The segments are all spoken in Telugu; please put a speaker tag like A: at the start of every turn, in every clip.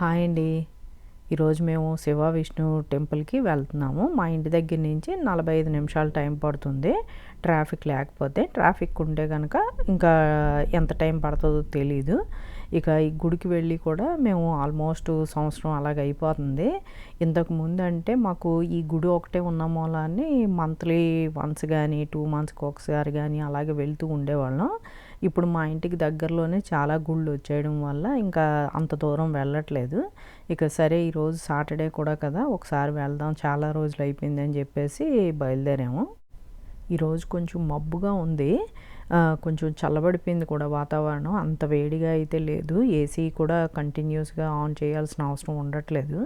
A: హాయ్ అండి. ఈరోజు మేము శివ విష్ణు టెంపుల్కి వెళ్తున్నాము. మా ఇంటి దగ్గర నుంచి నలభై ఐదు నిమిషాలు టైం పడుతుంది. ట్రాఫిక్ లేకపోతే ట్రాఫిక్ ఉంటే కనుక ఇంకా ఎంత టైం పడుతుందో తెలీదు. ఇక ఈ గుడికి వెళ్ళి కూడా మేము ఆల్మోస్ట్ సంవత్సరం అలాగ అయిపోతుంది. ఇంతకు ముందు అంటే మాకు ఈ గుడి ఒకటే ఉన్న మూలాన్ని మంత్లీ వన్స్ కానీ టూ మంత్స్కి ఒకసారి కానీ అలాగే వెళ్తూ ఉండేవాళ్ళం. ఇప్పుడు మా ఇంటికి దగ్గరలోనే చాలా గుళ్ళు వచ్చేయడం వల్ల ఇంకా అంత దూరం వెళ్ళట్లేదు. ఇక సరే ఈరోజు సాటర్డే కూడా కదా ఒకసారి వెళ్దాం చాలా రోజులు అయిపోయింది అని చెప్పేసి బయలుదేరాము. ఈరోజు కొంచెం మబ్బుగా ఉంది. కొంచెం చల్లబడిపోయింది కూడా వాతావరణం. అంత వేడిగా అయితే లేదు. ఏసీ కూడా కంటిన్యూస్గా ఆన్ చేయాల్సిన అవసరం ఉండట్లేదు.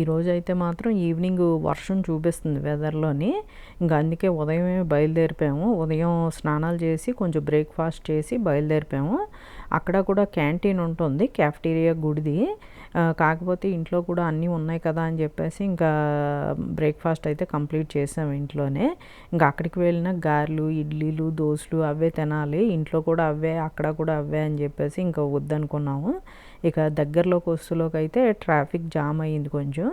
A: ఈరోజు అయితే మాత్రం ఈవినింగ్ వర్షం చూపిస్తుంది వెదర్లోని. ఇంకా అందుకే ఉదయమే బయలుదేరిపోయాము. ఉదయం స్నానాలు చేసి కొంచెం బ్రేక్ఫాస్ట్ చేసి బయలుదేరిపోయాము. అక్కడ కూడా క్యాంటీన్ ఉంటుంది క్యాఫ్టీరియా గుడిది. కాకపోతే ఇంట్లో కూడా అన్నీ ఉన్నాయి కదా అని చెప్పేసి ఇంకా బ్రేక్ఫాస్ట్ అయితే కంప్లీట్ చేసాము ఇంట్లోనే. ఇంకా అక్కడికి వెళ్ళిన గారెలు ఇడ్లీలు దోశలు అవే తినాలి. ఇంట్లో కూడా అవే అక్కడ కూడా అవే అని చెప్పేసి ఇంకా వద్దనుకున్నాము. ఇక దగ్గరలోకి వస్తులోకి అయితే ట్రాఫిక్ జామ్ అయ్యింది కొంచెం.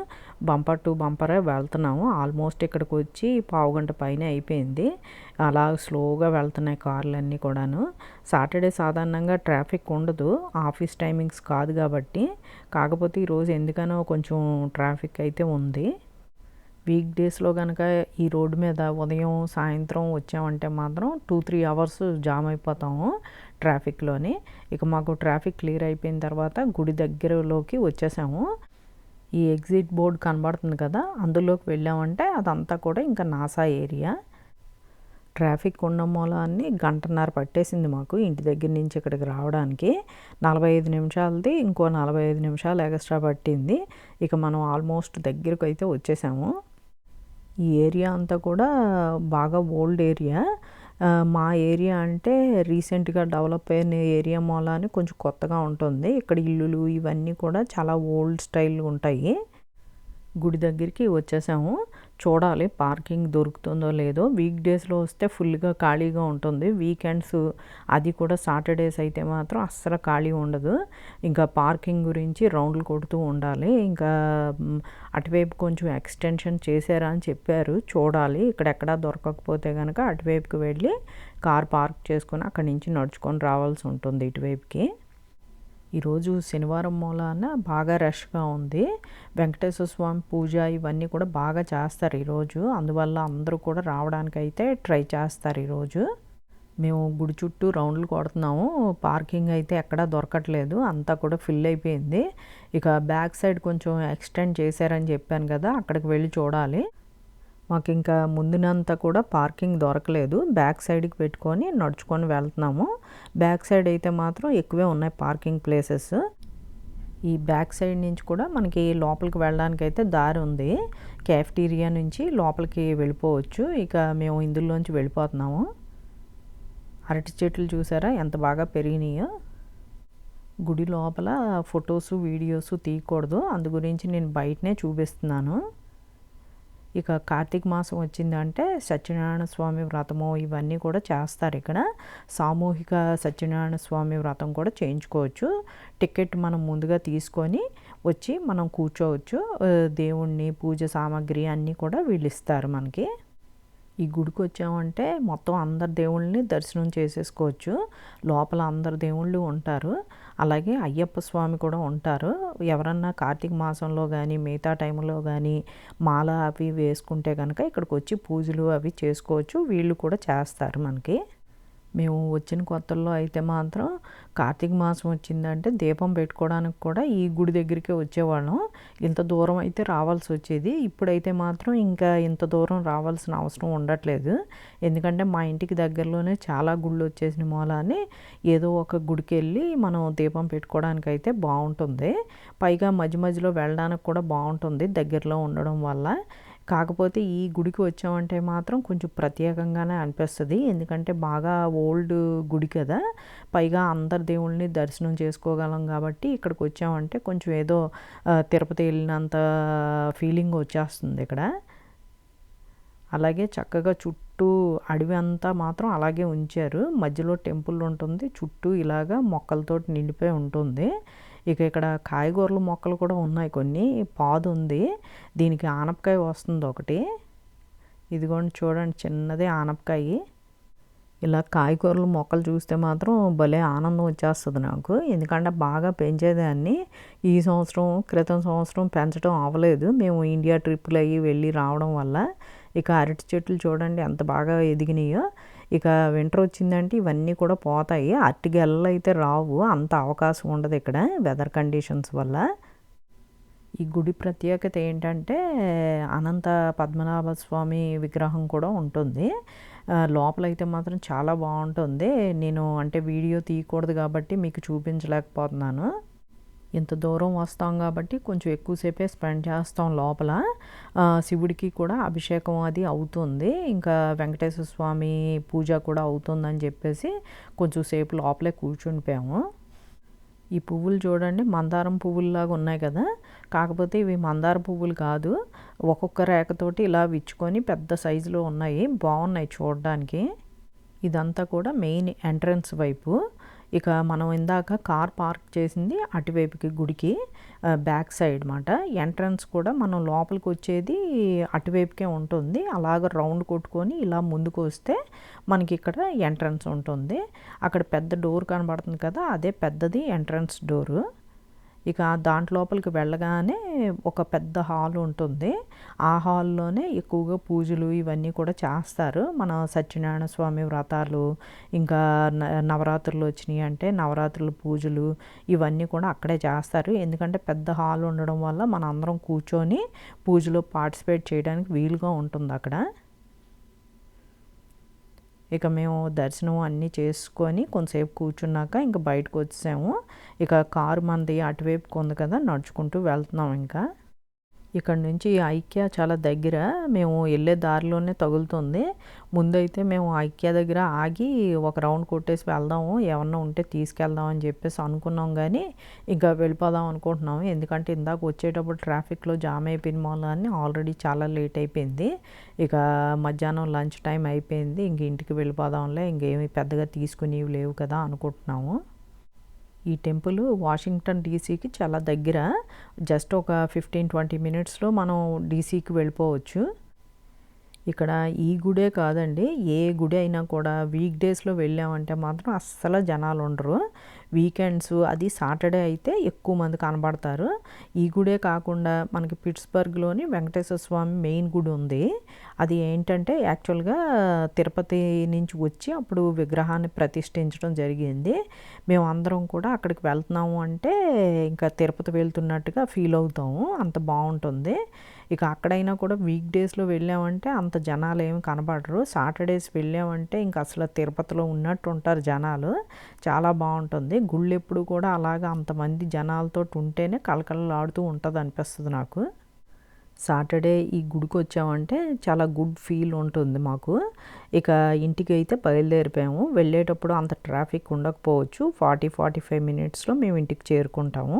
A: బంపర్ టు బంపరే వెళ్తున్నాము. ఆల్మోస్ట్ ఇక్కడికి వచ్చి పావు గంట పైన అయిపోయింది. అలా స్లోగా వెళ్తున్నాయి కార్లు అన్నీ కూడాను. సాటర్డే సాధారణంగా ట్రాఫిక్ ఉండదు. ఆఫీస్ టైమింగ్స్ కాదు కాబట్టి. కాకపోతే ఈరోజు ఎందుకనో కొంచెం ట్రాఫిక్ అయితే ఉంది. వీక్ డేస్లో కనుక ఈ రోడ్డు మీద ఉదయం సాయంత్రం వచ్చామంటే మాత్రం టూ త్రీ అవర్స్ జామ్ అయిపోతాము. ట్రాఫిక్లోని. ఇక మాకు ట్రాఫిక్ క్లియర్ అయిపోయిన తర్వాత గుడి దగ్గరలోకి వచ్చేసాము. ఈ ఎగ్జిట్ బోర్డ్ కనబడుతుంది కదా అందులోకి వెళ్ళామంటే అదంతా కూడా ఇంకా నాసా ఏరియా. ట్రాఫిక్ ఉన్న మూలాన్ని గంటన్నర పట్టేసింది మాకు ఇంటి దగ్గర నుంచి ఇక్కడికి రావడానికి. నలభై ఐదు నిమిషాలది ఇంకో నలభై ఐదు నిమిషాలు ఎక్స్ట్రా పట్టింది. ఇక మనం ఆల్మోస్ట్ దగ్గరకు అయితే వచ్చేసాము. ఈ ఏరియా అంతా కూడా బాగా ఓల్డ్ ఏరియా. మా ఏరియా అంటే రీసెంట్గా డెవలప్ అయిన ఏరియా మూలాన్ని కొంచెం కొత్తగా ఉంటుంది. ఇక్కడ ఇల్లులు ఇవన్నీ కూడా చాలా ఓల్డ్ స్టైల్ ఉంటాయి. గుడి దగ్గరికి వచ్చేసాము. చూడాలి పార్కింగ్ దొరుకుతుందో లేదో. వీక్ డేస్లో వస్తే ఫుల్గా ఖాళీగా ఉంటుంది. వీకెండ్స్ అది కూడా సాటర్డేస్ అయితే మాత్రం అస్సలు ఖాళీ ఉండదు. ఇంకా పార్కింగ్ గురించి రౌండ్లు కొడుతూ ఉండాలి. ఇంకా అటువైపు కొంచెం ఎక్స్టెన్షన్ చేశారా అని చెప్పారు. చూడాలి. ఇక్కడెక్కడా దొరకకపోతే కనుక అటువైపుకి వెళ్ళి కార్ పార్క్ చేసుకొని అక్కడి నుంచి నడుచుకొని రావాల్సి ఉంటుంది ఇటువైపుకి. ఈరోజు శనివారం మూలాన బాగా రష్గా ఉంది. వెంకటేశ్వర స్వామి పూజ ఇవన్నీ కూడా బాగా చేస్తారు ఈరోజు. అందువల్ల అందరూ కూడా రావడానికైతే ట్రై చేస్తారు ఈరోజు. మేము గుడి చుట్టూ రౌండ్లు కొడుతున్నాము. పార్కింగ్ అయితే ఎక్కడా దొరకట్లేదు. అంతా కూడా ఫిల్ అయిపోయింది. ఇక బ్యాక్ సైడ్ కొంచెం ఎక్స్టెండ్ చేశారని చెప్పాను కదా అక్కడికి వెళ్ళి చూడాలి. మాకు ఇంకా ముందునంతా కూడా పార్కింగ్ దొరకలేదు. బ్యాక్ సైడ్కి పెట్టుకొని నడుచుకొని వెళ్తున్నాము. బ్యాక్ సైడ్ అయితే మాత్రం ఎక్కువే ఉన్నాయి పార్కింగ్ ప్లేసెస్. ఈ బ్యాక్ సైడ్ నుంచి కూడా మనకి లోపలికి వెళ్ళడానికి అయితే దారి ఉంది. క్యాఫ్టీరియా నుంచి లోపలికి వెళ్ళిపోవచ్చు. ఇక మేము ఇందులోంచి వెళ్ళిపోతున్నాము. అరటి చెట్లు చూసారా? ఎంత బాగా పెరిగినాయో. గుడి లోపల ఫొటోస్ వీడియోస్ తీయకూడదు. అందు గురించి నేను బయటనే చూపిస్తున్నాను. ఇక కార్తీక మాసం వచ్చిందంటే సత్యనారాయణ స్వామి వ్రతము ఇవన్నీ కూడా చేస్తారు ఇక్కడ. సామూహిక సత్యనారాయణ స్వామి వ్రతం కూడా చేయించుకోవచ్చు. టికెట్ మనం ముందుగా తీసుకొని వచ్చి మనం కూర్చోవచ్చు. దేవుణ్ణి పూజ సామాగ్రి అన్నీ కూడా వీళ్ళు ఇస్తారు మనకి. ఈ గుడికి వచ్చామంటే మొత్తం అందరు దేవుళ్ళని దర్శనం చేసేసుకోవచ్చు. లోపల అందరు దేవుళ్ళు ఉంటారు. అలాగే అయ్యప్ప స్వామి కూడా ఉంటారు. ఎవరన్నా కార్తీక మాసంలో కానీ మిగతా టైంలో కానీ మాల అవి వేసుకుంటే కనుక ఇక్కడికి వచ్చి పూజలు అవి చేసుకోవచ్చు. వీళ్ళు కూడా చేస్తారు మనకి. మేము వచ్చిన కొత్తల్లో అయితే మాత్రం కార్తీక మాసం వచ్చిందంటే దీపం పెట్టుకోవడానికి కూడా ఈ గుడి దగ్గరికే వచ్చేవాళ్ళం. ఇంత దూరం అయితే రావాల్సి వచ్చేది. ఇప్పుడైతే మాత్రం ఇంకా ఇంత దూరం రావాల్సిన అవసరం ఉండట్లేదు. ఎందుకంటే మా ఇంటికి దగ్గరలోనే చాలా గుళ్ళు వచ్చేసిన మూలాన్ని ఏదో ఒక గుడికి వెళ్ళి మనం దీపం పెట్టుకోవడానికి అయితే బాగుంటుంది. పైగా మధ్య మధ్యలో వెళ్ళడానికి కూడా బాగుంటుంది దగ్గరలో ఉండడం వల్ల. కాకపోతే ఈ గుడికి వచ్చామంటే మాత్రం కొంచెం ప్రత్యేకంగానే అనిపిస్తుంది. ఎందుకంటే బాగా ఓల్డ్ గుడి కదా. పైగా అందరి దేవుళ్ళని దర్శనం చేసుకోగలం కాబట్టి ఇక్కడికి వచ్చామంటే కొంచెం ఏదో తిరుపతి వెళ్ళినంత ఫీలింగ్ వచ్చేస్తుంది ఇక్కడ. అలాగే చక్కగా చుట్టూ అడవి అంతా మాత్రం అలాగే ఉంచారు. మధ్యలో టెంపుల్ ఉంటుంది. చుట్టూ ఇలాగా మొక్కలతోటి నిండిపోయి ఉంటుంది. ఇక ఇక్కడ కాయగూరల మొక్కలు కూడా ఉన్నాయి కొన్ని. పాదు ఉంది. దీనికి ఆనపకాయ వస్తుంది ఒకటి. ఇదిగోండి చూడండి చిన్నదే ఆనపకాయ. ఇలా కాయగూరలు మొక్కలు చూస్తే మాత్రం భలే ఆనందం వచ్చేస్తుంది నాకు. ఎందుకంటే బాగా పెంచేదాన్ని. ఈ సంవత్సరం క్రితం సంవత్సరం పెంచడం అవ్వలేదు. మేము ఇండియా ట్రిప్పులు అయ్యి వెళ్ళి రావడం వల్ల ఇక అరటి చెట్లు చూడండి ఎంత బాగా ఎదిగినాయో. ఇక వింటర్ వచ్చిందంటే ఇవన్నీ కూడా పోతాయి. అరటి అయితే రావు. అంత అవకాశం ఉండదు ఇక్కడ వెదర్ కండిషన్స్ వల్ల. ఈ గుడి ప్రత్యేకత ఏంటంటే అనంత పద్మనాభ స్వామి విగ్రహం కూడా ఉంటుంది. లోపలైతే మాత్రం చాలా బాగుంటుంది. నేను అంటే వీడియో తీయకూడదు కాబట్టి మీకు చూపించలేకపోతున్నాను. ఇంత దూరం వస్తాం కాబట్టి కొంచెం ఎక్కువసేపే స్పెండ్ చేస్తాం లోపల. శివుడికి కూడా అభిషేకం అది అవుతుంది. ఇంకా వెంకటేశ్వర స్వామి పూజ కూడా అవుతుందని చెప్పేసి కొంచెం సేపు లోపలే కూర్చునిపోయాము ఈ పువ్వులు చూడండి మందారం పువ్వుల్లాగా ఉన్నాయి కదా. కాకపోతే ఇవి మందార పువ్వులు కాదు. ఒక్కొక్క రేఖతోటి ఇలా విచ్చుకొని పెద్ద సైజులో ఉన్నాయి. బాగున్నాయి చూడడానికి. ఇదంతా కూడా మెయిన్ ఎంట్రన్స్ వైపు. ఇక మనం ఇందాక కార్ పార్క్ చేసింది అటువైపుకి గుడికి బ్యాక్ సైడ్ మాట. ఎంట్రన్స్ కూడా మనం లోపలికి వచ్చేది అటువైపుకే ఉంటుంది. అలాగ రౌండ్ కొట్టుకొని ఇలా ముందుకు వస్తే మనకి ఇక్కడ ఎంట్రన్స్ ఉంటుంది. అక్కడ పెద్ద డోర్ కనబడుతుంది కదా అదే పెద్దది ఎంట్రన్స్ డోరు. ఇక దాంట్ లోపలికి వెళ్ళగానే ఒక పెద్ద హాల్ ఉంటుంది. ఆ హాల్లోనే ఎక్కువగా పూజలు ఇవన్నీ కూడా చేస్తారు. మన సత్యనారాయణ స్వామి వ్రతాలు ఇంకా నవరాత్రులు వచ్చినాయి అంటే నవరాత్రుల పూజలు ఇవన్నీ కూడా అక్కడే చేస్తారు. ఎందుకంటే పెద్ద హాల్ ఉండడం వల్ల మన అందరం కూర్చొని పూజలో పార్టిసిపేట్ చేయడానికి వీలుగా ఉంటుంది అక్కడ. ఇక మేము దర్శనం అన్నీ చేసుకొని కొంతసేపు కూర్చున్నాక ఇంకా బయటకు వచ్చాము. ఇక కారు మంది అటువైపుకి ఉంది కదా నడుచుకుంటూ వెళ్తున్నాం ఇంకా. ఇక్కడ నుంచి ఐక్య చాలా దగ్గర. మేము వెళ్ళే దారిలోనే తగులుతుంది. ముందైతే మేము ఐక్య దగ్గర ఆగి ఒక రౌండ్ కొట్టేసి వెళ్దాము. ఏమన్నా ఉంటే తీసుకెళ్దాం అని చెప్పేసి అనుకున్నాం కానీ ఇంకా వెళ్ళిపోదాం అనుకుంటున్నాము. ఎందుకంటే ఇందాక వచ్చేటప్పుడు ట్రాఫిక్లో జామ్ అయిపోయిన అని ఆల్రెడీ చాలా లేట్ అయిపోయింది. ఇక మధ్యాహ్నం లంచ్ టైం అయిపోయింది. ఇంక ఇంటికి వెళ్ళిపోదాంలే. ఇంకేమి పెద్దగా తీసుకునేవి లేవు కదా అనుకుంటున్నాము. ఈ టెంపుల్ వాషింగ్టన్ డీసీకి చాలా దగ్గర. జస్ట్ ఒక ఫిఫ్టీన్ ట్వంటీ మినిట్స్లో మనం డీసీకి వెళ్ళిపోవచ్చు. ఇక్కడ ఈ గుడే కాదండి. ఏ గుడి అయినా కూడా వీక్ డేస్లో వెళ్ళామంటే మాత్రం అస్సలు జనాలు ఉండరు. వీకెండ్స్ అది సాటర్డే అయితే ఎక్కువ మంది కనబడతారు. ఈ గుడే కాకుండా మనకి పిట్స్బర్గ్లోని వెంకటేశ్వర స్వామి మెయిన్ గుడి ఉంది. అది ఏంటంటే యాక్చువల్గా తిరుపతి నుంచి వచ్చి అప్పుడు విగ్రహాన్ని ప్రతిష్ఠించడం జరిగింది. మేము అందరం కూడా అక్కడికి వెళ్తున్నాము అంటే ఇంకా తిరుపతి వెళ్తున్నట్టుగా ఫీల్ అవుతాము. అంత బాగుంటుంది. ఇక అక్కడైనా కూడా వీక్ డేస్లో వెళ్ళామంటే అంత జనాలు ఏమి కనబడరు. సాటర్డేస్ వెళ్ళామంటే ఇంకా అసలు తిరుపతిలో ఉన్నట్టు ఉంటారు జనాలు. చాలా బాగుంటుంది. గుళ్ళు ఎప్పుడు కూడా అలాగా అంతమంది జనాలతో ఉంటేనే కలకలలాడుతూ ఉంటుంది అనిపిస్తుంది నాకు. సాటర్డే ఈ గుడికి వచ్చామంటే చాలా గుడ్ ఫీల్ ఉంటుంది మాకు. ఇక ఇంటికి అయితే బయలుదేరిపోయాము. వెళ్ళేటప్పుడు అంత ట్రాఫిక్ ఉండకపోవచ్చు. ఫార్టీ ఫార్టీ ఫైవ్ మినిట్స్లో మేము ఇంటికి చేరుకుంటాము.